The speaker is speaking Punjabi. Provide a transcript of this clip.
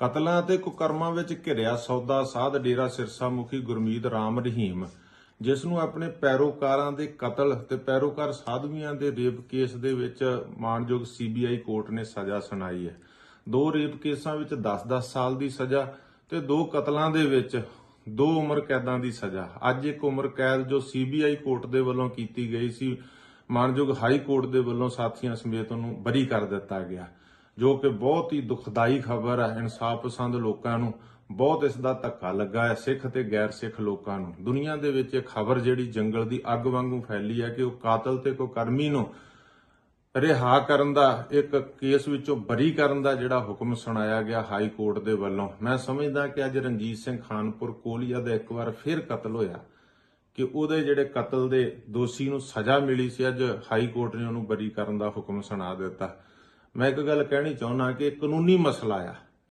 ਕਤਲਾਂ ਅਤੇ ਕੁਕਰਮਾਂ ਵਿੱਚ ਘਿਰਿਆ ਸੌਦਾ ਸਾਧ ਡੇਰਾ ਸਿਰਸਾ ਮੁਖੀ ਗੁਰਮੀਤ ਰਾਮ ਰਹੀਮ, ਜਿਸ ਨੂੰ ਆਪਣੇ ਪੈਰੋਕਾਰਾਂ ਦੇ ਕਤਲ ਤੇ ਪੈਰੋਕਾਰ ਸਾਧਵੀਆਂ ਦੇ ਰੇਪ ਕੇਸ ਦੇ ਵਿੱਚ ਮਾਨਯੋਗ ਸੀਬੀਆਈ ਕੋਰਟ ਨੇ ਸਜ਼ਾ ਸੁਣਾਈ ਹੈ। ਦੋ ਰੇਪ ਕੇਸਾਂ ਵਿੱਚ 10-10 ਸਾਲ ਦੀ ਸਜ਼ਾ ਤੇ ਦੋ ਕਤਲਾਂ ਦੇ ਵਿੱਚ ਦੋ ਉਮਰ ਕੈਦਾਂ ਦੀ ਸਜ਼ਾ। ਅੱਜ ਇੱਕ ਉਮਰ ਕੈਦ ਜੋ ਸੀਬੀਆਈ ਕੋਰਟ ਦੇ ਵੱਲੋਂ ਕੀਤੀ ਗਈ ਸੀ, ਮਾਨਯੋਗ ਹਾਈ ਕੋਰਟ ਦੇ ਵੱਲੋਂ ਸਾਥੀਆਂ ਸਮੇਤ ਉਹਨੂੰ ਬਰੀ ਕਰ ਦਿੱਤਾ ਗਿਆ। ਜੋ ਕਿ ਬਹੁਤ ਹੀ ਦੁਖਦਾਈ ਖਬਰ ਹੈ ਇਨਸਾਫ ਪਸੰਦ ਲੋਕਾਂ ਨੂੰ। ਬਹੁਤ ਇਸ ਦਾ ਧੱਕਾ ਲੱਗਾ ਹੈ ਸਿੱਖ ਤੇ ਗੈਰ ਸਿੱਖ ਲੋਕਾਂ ਨੂੰ। ਦੁਨੀਆ ਦੇ ਵਿੱਚ ਇਹ ਖਬਰ ਜਿਹੜੀ ਜੰਗਲ ਦੀ ਅੱਗ ਵਾਂਗੂ ਫੈਲੀ ਹੈ ਕਿ ਉਹ ਕਾਤਲ ਤੇ ਕੋ ਕਰਮੀ ਨੂੰ ਰਿਹਾ ਕਰਨ ਦਾ, ਇੱਕ ਕੇਸ ਵਿੱਚੋਂ ਬਰੀ ਕਰਨ ਦਾ ਜਿਹੜਾ ਹੁਕਮ ਸੁਣਾਇਆ ਗਿਆ ਹਾਈ ਕੋਰਟ ਦੇ ਵੱਲੋਂ। ਮੈਂ ਸਮਝਦਾ ਕਿ ਅੱਜ ਰਣਜੀਤ ਸਿੰਘ ਖਾਨਪੁਰ ਕੋਲੀਆ ਦਾ ਇੱਕ ਵਾਰ ਫਿਰ ਕਤਲ ਹੋਇਆ ਕਿ ਉਹਦੇ ਜਿਹੜੇ ਕਤਲ ਦੇ ਦੋਸ਼ੀ ਨੂੰ ਸਜ਼ਾ ਮਿਲੀ ਸੀ, ਅੱਜ ਹਾਈ ਕੋਰਟ ਨੇ ਉਹਨੂੰ ਬਰੀ ਕਰਨ ਦਾ ਹੁਕਮ ਸੁਣਾ ਦਿੱਤਾ। ਮੈਂ ਇੱਕ ਗੱਲ ਕਹਿਣੀ ਚਾਹੁੰਦਾ ਕਿ ਕਾਨੂੰਨੀ ਮਸਲਾ ਆ।